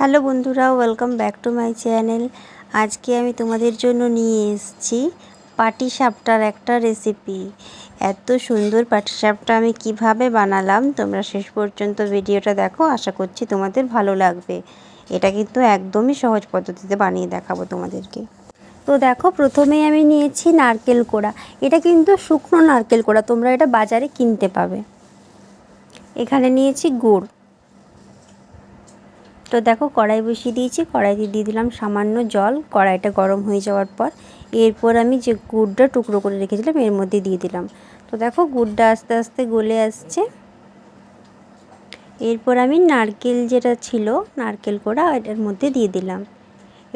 Hello বন্ধুরা welcome back to my channel আজকে আমি তোমাদের জন্য নিয়ে এসেছি পাটি সাপটার একটা রেসিপি এত সুন্দর পাটি সাপটা আমি কীভাবে বানালাম, তোমরা শেষ পর্যন্ত ভিডিওটা দেখো, আশা করছি তোমাদের ভালো লাগবে। এটা কিন্তু একদমই সহজ পদ্ধতিতে বানিয়ে দেখাবো তোমাদেরকে। তো দেখো, প্রথমেই আমি নিয়েছি নারকেল কোড়া। এটা কিন্তু শুকনো নারকেল কোড়া, তোমরা এটা বাজারে কিনতে পাবে। এখানে নিয়েছি গুড়। তো দেখো কড়াই বসিয়ে দিয়েছি, কড়াইতে দিয়ে দিলাম সামান্য জল, কড়াইটা গরম হয়ে যাওয়ার পর এরপর আমি যে গুড়টা টুকরো করে রেখেছিলাম এর মধ্যে দিয়ে দিলাম। তো দেখো গুড়টা আস্তে আস্তে গলে আসছে। এরপর আমি নারকেল যেটা ছিল, নারকেল কোড়া, এটার মধ্যে দিয়ে দিলাম।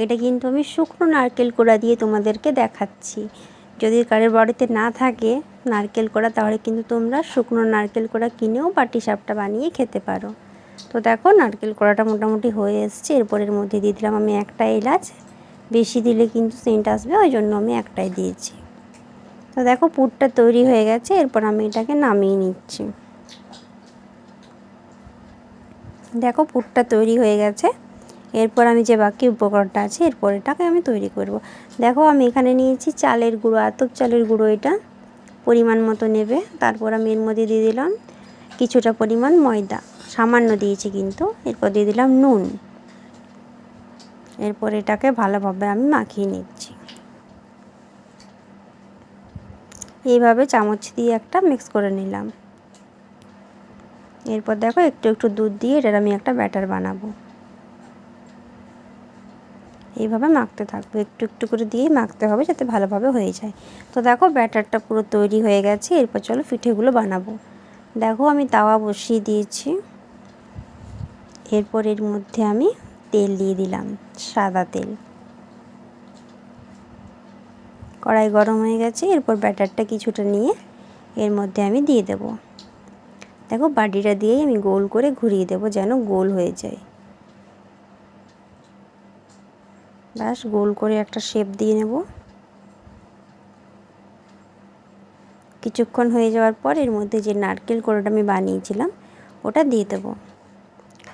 এটা কিন্তু আমি শুকনো নারকেল কোড়া দিয়ে তোমাদেরকে দেখাচ্ছি। যদি কারের বাড়িতে না থাকে নারকেল কোড়া, তাহলে কিন্তু তোমরা শুকনো নারকেল কোড়া কিনেও পাটি সাপটা বানিয়ে খেতে পারো। তো দেখো, নারকেল কড়াটা মোটামুটি হয়ে এসছে। এরপরের মধ্যে দিয়ে দিলাম আমি একটা এলাচ। বেশি দিলে কিন্তু সেন্ট আসবে, ওই জন্য আমি একটাই দিয়েছি। তো দেখো, পুরটা তৈরি হয়ে গেছে, এরপর আমি এটাকে নামিয়ে নিচ্ছি। দেখো, পুরটা তৈরি হয়ে গেছে। এরপর আমি যে বাকি উপকরণটা আছে, এরপর এটাকে আমি তৈরি করব। দেখো, আমি এখানে নিয়েছি চালের গুঁড়ো, আতপ চালের গুঁড়ো এটা। পরিমাণ মতো নেবে। তারপর আমি এর মধ্যে দিয়ে দিলাম কিছুটা পরিমাণ ময়দা। সামান্য দিয়েছি কিন্তু। এরপর দিয়ে দিলাম নুন। এরপর এটাকে ভালোভাবে আমি মাখিয়ে নিচ্ছি। এইভাবে চামচ দিয়ে একটা মিক্স করে নিলাম। এরপর দেখো একটু একটু দুধ দিয়ে এটার আমি একটা ব্যাটার বানাবো। এইভাবে মাখতে থাকব। একটু একটু করে দিয়েই মাখতে হবে যাতে ভালোভাবে হয়ে যায়। তো দেখো ব্যাটারটা পুরো তৈরি হয়ে গেছে। এরপর চলো পিঠেগুলো বানাবো। দেখো আমি তাওয়া বসিয়ে দিয়েছি। এরপর এর মধ্যে আমি তেল দিয়ে দিলাম, সাদা তেল। কড়াই গরম হয়ে গেছে, এরপর ব্যাটারটা কিছুটা নিয়ে এর মধ্যে আমি দিয়ে দেব। দেখো, বাটিটা দিয়েই আমি গোল করে ঘুরিয়ে দেব যেন গোল হয়ে যায়। ব্যাস, গোল করে একটা শেপ দিয়ে নেব। কিছুক্ষণ হয়ে যাওয়ার পর এর মধ্যে যে নারকেল কোড়াটা আমি বানিয়েছিলাম, ওটা দিয়ে দেবো।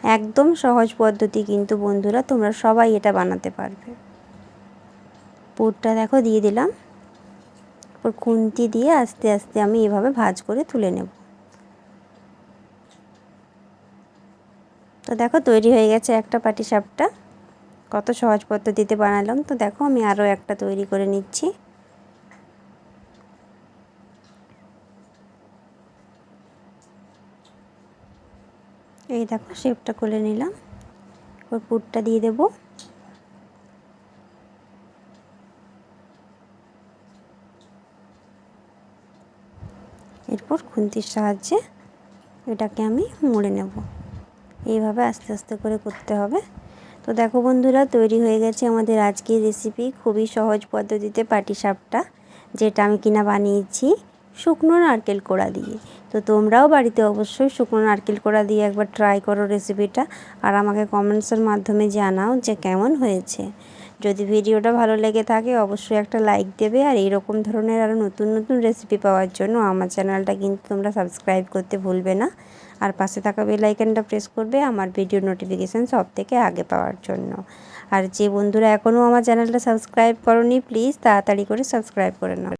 একদম সহজ পদ্ধতি কিন্তু বন্ধুরা, তোমরা সবাই এটা বানাতে পারবে। পুরটা দেখো দিয়ে দিলাম। এরপর খুন্তি দিয়ে আস্তে আস্তে আমি এভাবে ভাজ করে তুলে নেব। তো দেখো তৈরি হয়ে গেছে একটা পাটি সাপটা কত সহজ পদ্ধতিতে বানালাম। তো দেখো আমি আরও একটা তৈরি করে নিচ্ছি। এই দেখো শেপটা খুলে নিলাম। ওর পুরটা দিয়ে দেব। এরপর খুন্তির সাহায্যে এটাকে আমি মুড়ে নেব। এইভাবে আস্তে আস্তে করে করতে হবে। তো দেখো বন্ধুরা, তৈরি হয়ে গেছে আমাদের আজকের রেসিপি খুবই সহজ পদ্ধতিতে পাটিসাপটা, যেটা আমি কিনা বানিয়েছি শুকনো নারকেল কোড়া দিয়ে। তো তোমরাও বাড়িতে অবশ্যই শুকনো নারকেল কোড়া দিয়ে একবার ট্রাই করো রেসিপিটা আর আমাকে কমেন্টসের মাধ্যমে জানাও যে কেমন হয়েছে। যদি ভিডিওটা ভালো লেগে থাকে, অবশ্যই একটা লাইক দেবে আর এইরকম ধরনের আরও নতুন নতুন রেসিপি পাওয়ার জন্য আমার চ্যানেলটা কিন্তু তোমরা সাবস্ক্রাইব করতে ভুলবে না। আর পাশে থাকা বেলাইকানটা প্রেস করবে আমার ভিডিও নোটিফিকেশান সব থেকে আগে পাওয়ার জন্য। আর যে বন্ধুরা এখনও আমার চ্যানেলটা সাবস্ক্রাইব করনি প্লিজ তাড়াতাড়ি করে সাবস্ক্রাইব করে নাও।